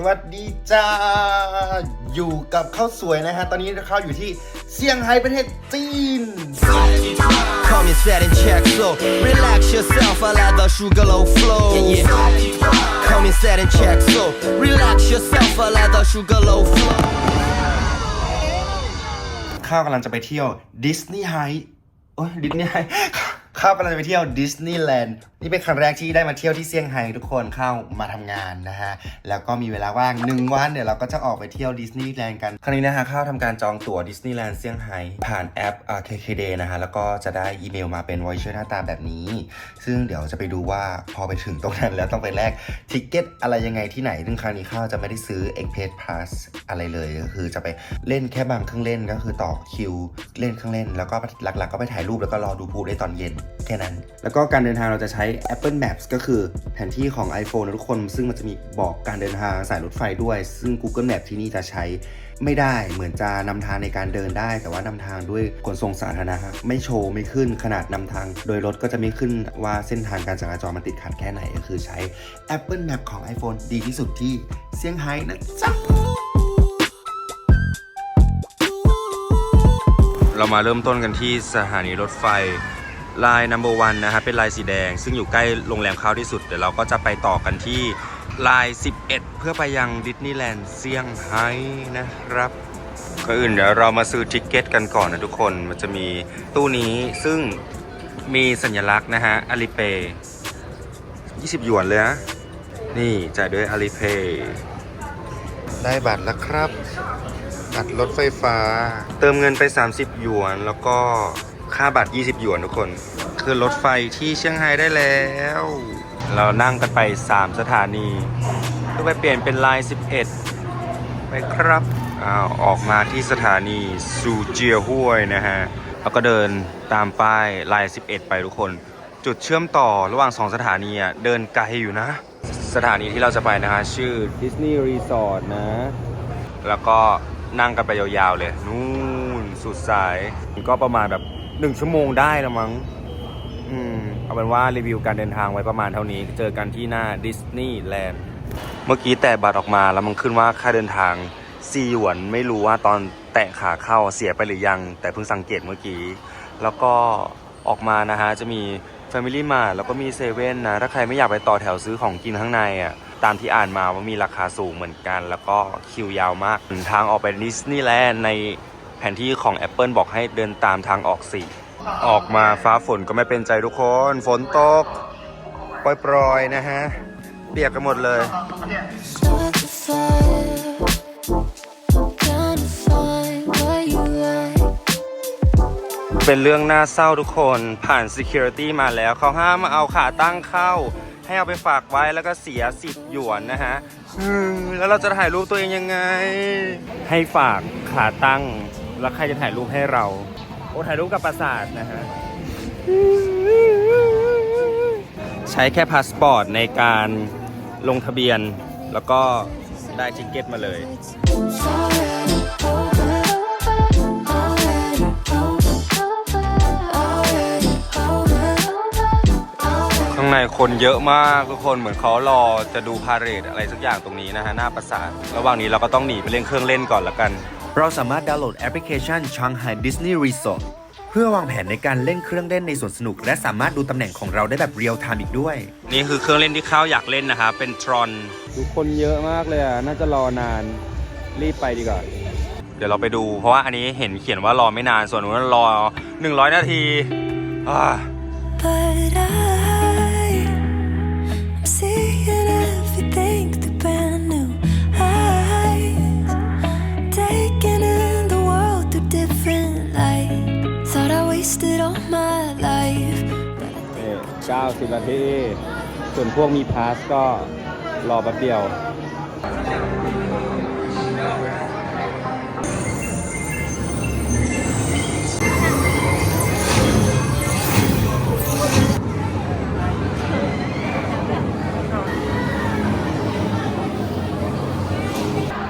สวัสดีจ้า อยู่กับข้าวสวยนะฮะ ตอนนี้ข้าวอยู่ที่เซี่ยงไฮ้ประเทศจีน Come and set and check slow. Relax yourself, I let the sugar low flow. Yeah, yeah. Come and set and check slow. Relax yourself, I let the sugar low flow. ข้าวกำลังจะไปเที่ยวดิสนีย์ไฮโอ้ยดิสนีย์ไฮข้าวกำลังจะไปเที่ยวดิสนีย์แลนด์นี่เป็นครั้งแรกที่ได้มาเที่ยวที่เซี่ยงไฮ้ทุกคนเข้ามาทำงานนะฮะ แล้วก็มีเวลาว่างหนึ่งวันเดี๋ยวเราก็จะออกไปเที่ยวดิสนีย์แลนด์กัน ครั้งนี้นะฮะเข้าวทำการจองตั๋วดิสนีย์แลนด์เซี่ยงไฮ้ผ่านแอป KKD นะฮะ แล้วก็จะได้อีเมลมาเป็นวอยเชอร์หน้าตาแบบนี้ ซึ่งเดี๋ยวจะไปดูว่าพอไปถึงตรงนั้นแล้วต้องไปแลกทิกเก็ตอะไรยังไงที่ไหนซึ่งครั้งนี้ข้าจะไม่ได้ซื้อ Express Pass อะไรเลยก็คือจะไปเล่นแค่บางเครื่องเล่นก็คือต่อคิวเล่นเครื่องเล่น แล้วก็หลักๆ ก็ไปถ่ายรูปแล้วก็รอดูพูลได้ตอนเย็นแค่นั้น แล้วก็การเดินทางเราจะใช้ Apple Maps ก็คือแผนที่ของ iPhone นะทุกคน ซึ่งมันจะมีบอกการเดินทางสายรถไฟด้วย ซึ่ง Google Map ที่นี่จะใช้ไม่ได้เหมือนจะนำทางในการเดินได้ แต่ว่านำทางด้วยขนส่งสาธารณะไม่โชว์ไม่ขึ้นขนาดนำทาง โดยรถก็จะไม่ขึ้นว่าเส้นทางการจราจรมันติดขัดแค่ไหนก็คือใช้ Apple Map ของ iPhone ดีที่สุดที่เซี่ยงไฮ้นะจ๊ะเรามาเริ่มต้นกันที่สถานีรถไฟ ลาย number one นะฮะเป็นลายสีแดง ซึ่งอยู่ใกล้โรงแรมเข้าที่สุด เดี๋ยวเราก็จะไปต่อกันที่ลาย 11 เพื่อไปยังดิสนีย์แลนด์เซี่ยงไฮ้นะครับก็อื่นเดี๋ยวเรามาซื้อทิกเก็ตกันก่อนนะทุกคนมันจะมีตู้นี้ซึ่งมีสัญลักษณ์นะฮะอาลีเปย์20 หยวนเลยนะนี่จ่ายด้วยอาลีเปย์ได้บัตรแล้วครับ บัตรรถไฟฟ้า เติมเงินไป 30 หยวนแล้วก็ ค่าบัตร 20 หยวนทุกคน คือรถไฟที่เชียงไฮ้ได้แล้ว เรานั่งกันไป 3 สถานีเพื่อไปเปลี่ยนเป็นลาย 11 ไปครับอ้าวออกมาที่สถานีซูเจียห้วยนะฮะแล้วก็เดินตามป้ายลาย 11 ไปทุกคน จุดเชื่อมต่อระหว่าง 2 สถานีอะเดินไกลอยู่นะ สถานีที่เราจะไปนะฮะชื่อ Disney Resort นะ แล้วก็นั่งกันไปยาวๆเลย นู่นสุดสาย ก็ประมาณแบบ หนึ่งชั่วโมงได้ละมั้ง อืม เอาเป็นว่ารีวิวการเดินทางไว้ประมาณเท่านี้ เจอกันที่หน้าดิสนีย์แลนด์ เมื่อกี้แตะบัตรออกมาแล้วมันขึ้นว่าค่าเดินทางซีหยวนไม่รู้ว่าตอนแตะขาเข้าเสียไปหรือยัง แต่เพิ่งสังเกตเมื่อกี้ แล้วก็ออกมานะฮะ จะมี Family Mart แล้วก็มีเซเว่นนะ ถ้าใครไม่อยากไปต่อแถวซื้อของกินข้างในอะตามที่อ่านมาว่ามีราคาสูงเหมือนกัน แล้วก็คิวยาวมากทางออกไปดิสนีย์แลนด์ใน แผนที่ของ Apple บอกให้เดินตามทางออกสี่ออกมาฟ้าฝนก็ไม่เป็นใจทุกคน ฝนตก ปล่อยๆนะฮะ เปียกกันหมดเลย เป็นเรื่องน่าเศร้าทุกคนผ่าน Security มาแล้ว เขาห้ามเอาขาตั้งเข้า ให้เอาไปฝากไว้แล้วก็เสีย10หยวนนะฮะแล้วเราจะถ่ายรูปตัวเองยังไง ให้ฝากขาตั้ง แล้วใครจะถ่ายรูปให้เรา โอ้ถ่ายรูปกับปราสาทนะฮะ ใช้แค่พาสปอร์ตในการลงทะเบียน แล้วก็ได้ทิกเก็ตมาเลย It's already over. Already over. Already over. Already ข้างในคนเยอะมากทุกคนเหมือนเขารอจะดูพาเหรดอะไรสักอย่างตรงนี้นะฮะ หน้าปราสาท ระหว่างนี้เราก็ต้องหนีไปเล่นเครื่องเล่นก่อนละกัน เราสามารถดาวน์โหลดแอปพลิเคชัน Shanghai Disney Resort เพื่อวางแผนในการเล่นเครื่องเล่นในสวนสนุก และสามารถดูตำแหน่งของเราได้แบบเรียลไทม์อีกด้วย นี่คือเครื่องเล่นที่ข้าวอยากเล่นนะครับเป็นทรอนทุกคนเยอะมากเลยอะ น่าจะรอนาน รีบไปดีกว่า เดี๋ยวเราไปดู เพราะว่าอันนี้เห็นเขียนว่ารอไม่นานส่วนนู้นรอ 100 นาทีอ่า But I'm 90นาที ส่วนพวกมีพาสก็รอแป๊บเดียว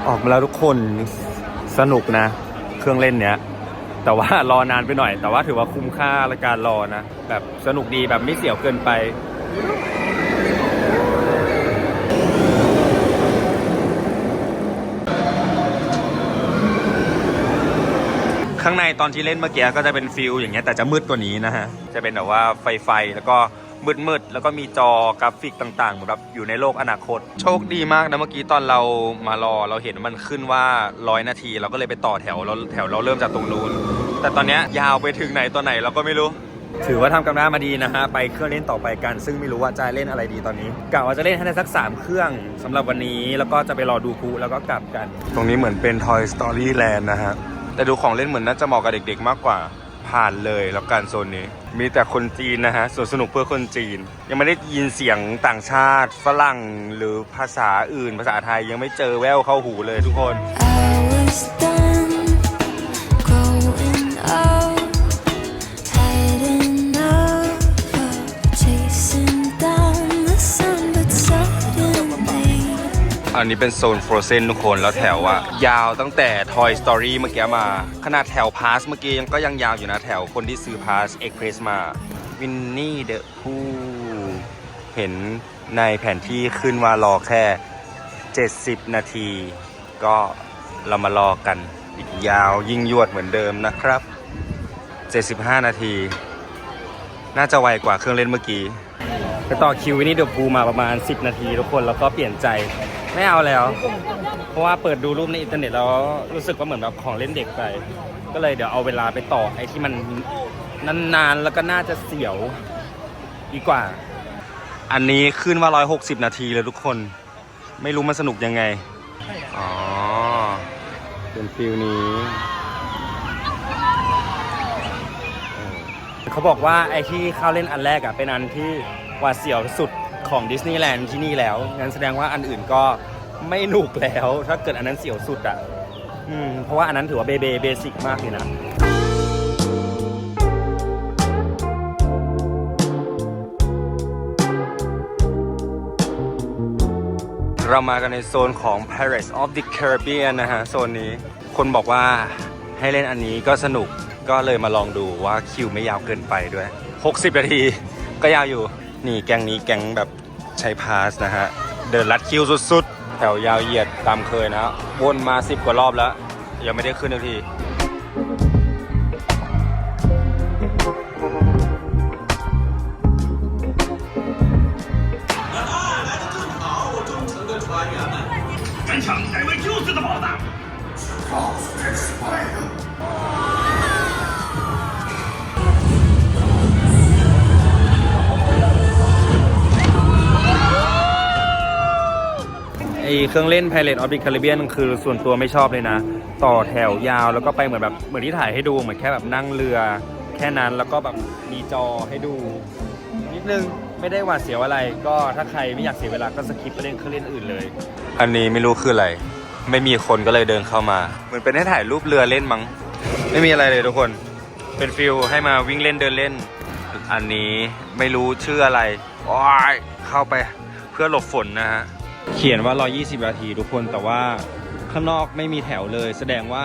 ออกมาแล้วทุกคนสนุกนะ เครื่องเล่นเนี้ย แต่ว่ารอนานไปหน่อย แต่ว่าถือว่าคุ้มค่าละการรอนะ แบบสนุกดีแบบไม่เสียวเกินไป ข้างในตอนที่เล่นเมื่อกี้ก็จะเป็นฟิลอย่างเงี้ยแต่จะมืดกว่านี้นะฮะ จะเป็นแบบว่าไฟไฟแล้วก็ มืดมืดๆ แล้วก็มีจอกราฟิกต่างๆเหมือนแบบอยู่ในโลกอนาคต โชคดีมากนะเมื่อกี้ตอนเรามารอเราเห็นมันขึ้นว่าร้อยนาที เราก็เลยไปต่อแถวเราแถวเราเริ่มจากตรงนู้น แต่ตอนเนี้ยยาวไปถึงไหนตอนไหนเราก็ไม่รู้ ถือว่าทำกำลังมาดีนะฮะไปเครื่องเล่นต่อไปกัน ซึ่งไม่รู้ว่าจะเล่นอะไรดีตอนนี้กะว่าจะเล่นให้ได้สัก 3 เครื่องสำหรับวันนี้แล้วก็จะไปรอดูพลุแล้วก็กลับกัน ตรงนี้เหมือนเป็น Toy Story Land นะฮะแต่ดูของเล่นเหมือนน่าจะเหมาะกับเด็ก ๆ มากกว่าผ่านเลยแล้วกันโซนนี้ มีแต่คนจีนนะฮะสวนสนุกเพื่อคนจีน ยังไม่ได้ยินเสียงต่างชาติ ฝรั่งหรือภาษาอื่น ภาษาไทยยังไม่เจอแววเข้าหูเลยทุกคน I was done growing up, อันนี้เป็นโซน Frozen ทุกคนแล้วแถวอะยาวตั้งแต่ Toy Story เมื่อกี้มา ขนาดแถวพาสเมื่อกี้ยังก็ยังยาวอยู่นะแถวคนที่ซื้อพาส Express มาวินนี่เดอะพูเห็นในแผนที่ขึ้นว่ารอแค่ 70 นาที ก็เรามารอกันอีกยาวยิ่งยวดเหมือนเดิมนะครับ 75 นาที น่าจะไวกว่าเครื่องเล่นเมื่อกี้ไปต่อคิววินี่เดอะพูมาประมาณ 10 นาทีทุกคนแล้วก็เปลี่ยนใจ ไม่เอาแล้ว เพราะว่าเปิดดูรูปในอินเทอร์เน็ตแล้วรู้สึกว่าเหมือนแบบของเล่นเด็กไป ก็เลยเดี๋ยวเอาเวลาไปต่อไอ้ที่มันนานๆแล้วก็น่าจะเสียวดีกว่า อันนี้ขึ้นว่า 160 นาทีเลยทุกคน ไม่รู้มันสนุกยังไง อ๋อ เป็นฟิลนี้ เขาบอกว่าไอ้ที่เข้าเล่นอันแรกอะเป็นอันที่หวาดเสียวสุด ของดิสนีย์แลนด์ที่นี่แล้ว งั้นแสดงว่าอันอื่นก็ไม่หนุกแล้ว ถ้าเกิดอันนั้นเสียวสุดอะอืมเพราะว่าอันนั้นถือว่าเบเบเบสิกมากเลยนะเรามากันในโซนของ Pirates of the Caribbean นะฮะ โซนนี้ คนบอกว่าให้เล่นอันนี้ก็สนุกก็เลยมาลองดูว่าคิวไม่ยาวเกินไปด้วย 60 นาทีก็ยาวอยู่ นี่แก๊งนี้แก๊งแบบใช้พาสนะฮะ เดินลัดคิวสุดๆ แถวยาวเหยียดตามเคยนะวนมา10กว่ารอบแล้ว ยังไม่ได้ขึ้นนาที เครื่องเล่น Pirate of the Caribbean คือส่วนตัวไม่ชอบเลยนะ ต่อแถวยาวแล้วก็ไปเหมือนแบบเหมือนที่ถ่ายให้ดูเหมือนแค่แบบนั่งเรือ แค่นั้นแล้วก็แบบมีจอให้ดู นิดนึงไม่ได้หวาดเสียวอะไร ก็ถ้าใครไม่อยากเสียเวลาก็สคิปไปเล่นเครื่องเล่นอื่นเลย อันนี้ไม่รู้คืออะไร ไม่มีคนก็เลยเดินเข้ามาเหมือนเป็นให้ถ่ายรูปเรือเล่นมั้ง ไม่มีอะไรเลยทุกคนเป็นฟิลให้มาวิ่งเล่นเดินเล่น อันนี้ไม่รู้ชื่ออะไรโอ้ยเข้าไปเพื่อหลบฝนนะฮะ เขียนว่า 120 นาทีทุกคนแต่ว่าข้างนอกไม่มีแถวเลย แสดงว่า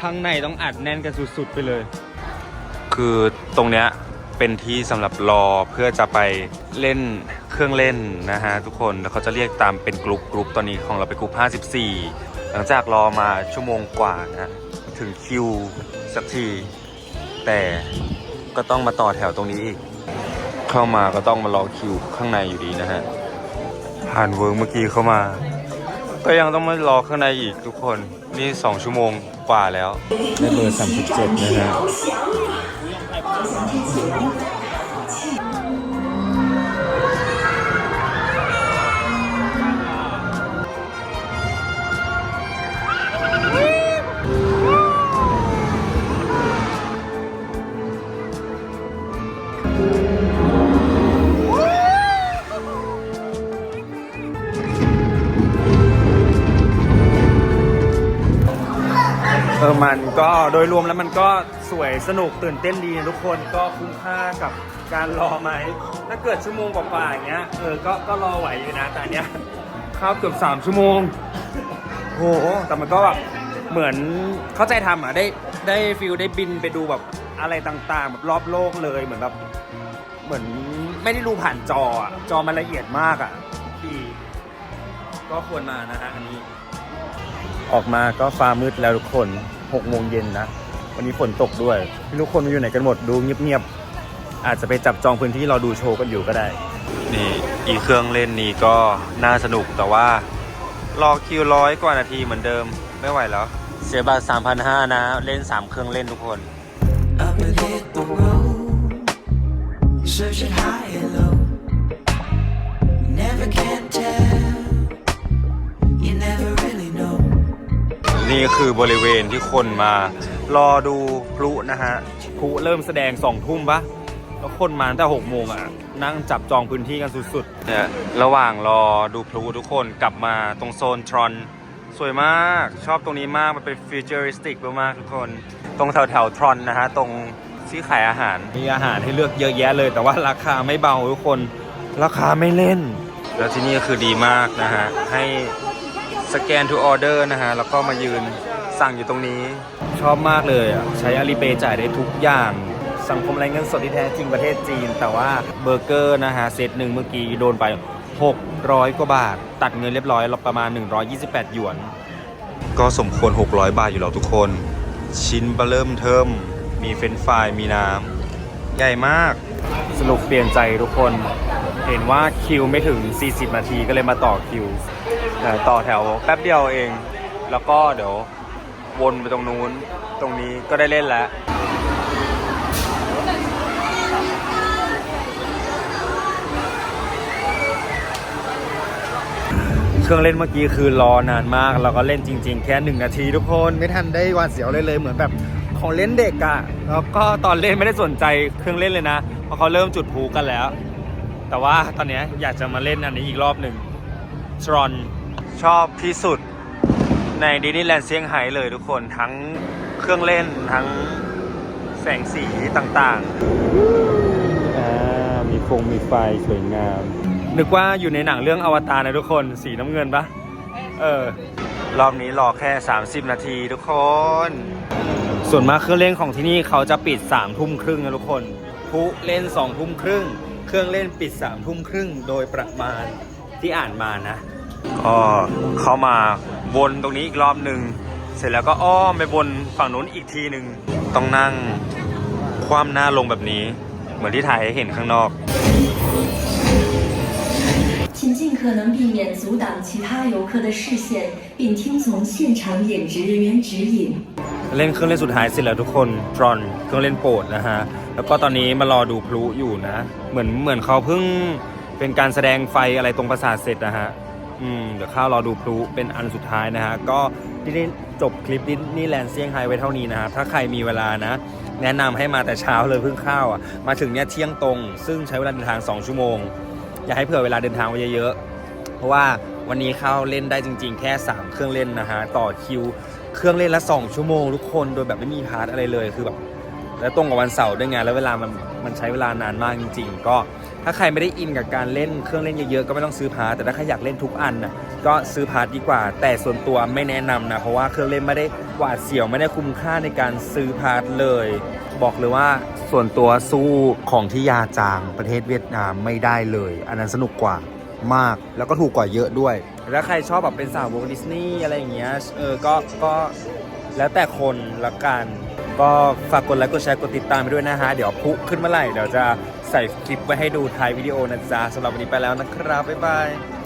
ข้างในต้องอัดแน่นกันสุดๆไปเลย คือตรงเนี้ยเป็นที่สำหรับรอเพื่อจะไปเล่นเครื่องเล่นนะฮะทุกคนแล้วเขาจะเรียกตามเป็นกลุ่มกลุ่มตอนนี้ของเราเป็นกลุ่ม54 หลังจากรอมาชั่วโมงกว่านะถึงคิวสักที แต่ก็ต้องมาต่อแถวตรงนี้อีก เข้ามาก็ต้องมารอคิวข้างในอยู่ดีนะฮะ ผ่านเวิร์กเมื่อกี้เข้ามา ก็ยังต้องมารอข้างในอีกทุกคน นี่ 2 ชั่วโมงกว่าแล้ว ได้เบอร์ 37 นะฮะ ก็โดยรวมแล้วมันก็สวยสนุกตื่นเต้นดีนะทุกคนก็คุ้มค่ากับการรอไหม ถ้าเกิดชั่วโมงกว่าๆอย่างเงี้ยเออก็ก็รอไหวอยู่นะแต่อันเนี้ยเข้าเกือบสามชั่วโมงโหแต่มันก็แบบเหมือนเข้าใจทำอะได้ได้ฟิลได้บินไปดูแบบอะไรต่างๆแบบรอบโลกเลยเหมือนแบบเหมือนไม่ได้ดูผ่านจออะจอมันละเอียดมากอะดีก็ควรมานะฮะอันนี้ ออกมาก็ฟ้ามืดแล้วทุกคน 6โมงเย็นนะ วันนี้ฝนตกด้วยไม่รู้คนมันอยู่ไหนกันหมดดูเงียบๆ อาจจะไปจับจองพื้นที่รอดูโชว์กันอยู่ก็ได้ นี่อีเครื่องเล่นนี้ก็น่าสนุกแต่ว่า รอคิวร้อยกว่านาทีเหมือนเดิมไม่ไหวแล้ว เสียบัตร3,500 นะ เล่น 3 เครื่องเล่นทุกคน Up and hit the road, search it high and low. นี่คือบริเวณที่คนมา รอดูพลุนะฮะพลุเริ่มแสดงสองทุ่มปะแล้วคนมาตั้งแต่หกโมงอะ นั่งจับจองพื้นที่กันสุดๆเนี่ยระหว่างรอดูพลุทุกคนกลับมาตรงโซนทรอนสวยมากชอบตรงนี้มาก มันเป็นฟิวเจอริสติกมากๆทุกคน ตรงแถวแถวทรอนนะฮะ ตรงที่ขายอาหารมีอาหารให้เลือกเยอะแยะเลย แต่ว่าราคาไม่เบาทุกคน ราคาไม่เล่น แล้วที่นี่คือดีมากนะฮะให้ สแกน to order นะฮะ แล้วก็มายืนสั่งอยู่ตรงนี้ ชอบมากเลยอะ ใช้อาลีเปจ่ายได้ทุกอย่าง สังคมไร้เงินสดที่แท้จริงประเทศจีน แต่ว่าเบอร์เกอร์นะฮะ เซตหนึ่งเมื่อกี้โดนไป 600 กว่าบาท ตัดเงินเรียบร้อยประมาณ 128 หยวน ก็สมควร 600 บาทอยู่แล้วทุกคน ชิ้นเบอร์เริ่มเทิมมีเฟรนฟรายมีน้ำใหญ่มาก สรุปเปลี่ยนใจทุกคน เห็นว่าคิวไม่ถึง 40 นาทีก็เลยมาต่อคิว ต่อแถวแป๊บเดียวเอง แล้วก็เดี๋ยววนไปตรงนู้น ตรงนี้ก็ได้เล่นแล้วเครื่องเล่นเมื่อกี้คือรอนานมากเราก็เล่นจริง ๆ แค่หนึ่งนาทีทุกคนไม่ทันได้วาดเสียวเลยเลยเหมือนแบบของเล่นเด็กอะแล้วก็ตอนเล่นไม่ได้สนใจเครื่องเล่นเลยนะเพราะเขาเริ่มจุดพลุกันแล้ว แต่ว่าตอนนี้อยากจะมาเล่นอันนี้อีกรอบหนึ่งทรอน ชอบที่สุดในดิสนีย์แลนด์เซี่ยงไฮ้เลยทุกคนทั้งเครื่องเล่นทั้งแสงสีต่างอ่ามีฟงมีไฟสวยงาม นึกว่าอยู่ในหนังเรื่องอวตารนะทุกคนสีน้ำเงินปะเออๆรอบนี้รอแค่ 30 นาทีทุกคน ส่วนมากเครื่องเล่นของที่นี่เขาจะปิด3ามทุ่มครึ่งนะทุกคนผู้เล่น2องทุ่มครึ่ง เครื่องเล่นปิด3ามทุ่มครึ่งโดยประมาณที่อ่านมานะ ก็เข้ามาวนตรงนี้อีกรอบหนึ่ง เสร็จแล้วก็อ้อมไปบนฝั่งนู้นอีกทีหนึ่ง ต้องนั่งคว่ำหน้าลงแบบนี้ เหมือนที่ถ่ายให้เห็นข้างนอก 请尽可能避免阻挡其他游客的视线，并听从现场演职人员指引。 เล่นเครื่องเล่นสุดท้ายเสร็จแล้วทุกคนทรอนเครื่องเล่นโปรดนะฮะ แล้วก็ตอนนี้มารอดูพลุอยู่นะ เหมือนเหมือนเขาเพิ่งเป็นการแสดงไฟอะไรตรงปราสาทเสร็จนะฮะ อืมเดี๋ยวข้าวรอดูพลุเป็นอันสุดท้ายนะฮะ ก็ที่ได้จบคลิปดิสนีย์แลนด์เซี่ยงไฮ้ไว้เท่านี้นะฮะ ถ้าใครมีเวลานะ แนะนำให้มาแต่เช้าเลยเพิ่งข้าวอะ มาถึงเนี่ยเที่ยงตรง ซึ่งใช้เวลาเดินทาง 2 ชั่วโมง อยากให้เผื่อเวลาเดินทางไว้เยอะๆ เพราะว่าวันนี้ข้าวเล่นได้จริง ๆ แค่ 3 เครื่องเล่นนะฮะ ต่อคิว เครื่องเล่นละ 2 ชั่วโมงทุกคน โดยแบบไม่มีพาร์ทอะไรเลย คือแบบ แล้วตรงกับวันเสาร์ด้วยไง แล้วเวลามันมันใช้เวลานานมากจริง ๆ ก็ ถ้าใครไม่ได้อินกับการเล่นเครื่องเล่นเยอะๆ ก็ไม่ต้องซื้อพาร์ทแต่ถ้าใครอยากเล่นทุกอันนะก็ซื้อพาร์ทดีกว่า แต่ส่วนตัวไม่แนะนำนะ เพราะว่าเครื่องเล่นไม่ได้หวาดเสียวไม่ได้คุ้มค่าในการซื้อพาร์ทเลย บอกเลยว่าส่วนตัวสู้ของที่ยาจางประเทศเวียดนามไม่ได้เลย อันนั้นสนุกกว่ามากแล้วก็ถูกกว่าเยอะด้วยแล้วใครชอบแบบเป็นสาววงดิสนีย์อะไรอย่างเงี้ยเออก็ก็แล้วแต่คนละกัน ก็ฝากกดไลค์กดแชร์กดติดตามไปด้วยนะฮะ เดี๋ยวพุขึ้นเมื่อไหร่เดี๋ยวจะ ใส่คลิปไว้ให้ดูท้ายวิดีโอนะจ๊ะสำหรับวันนี้ไปแล้วนะครับ บ๊ายบาย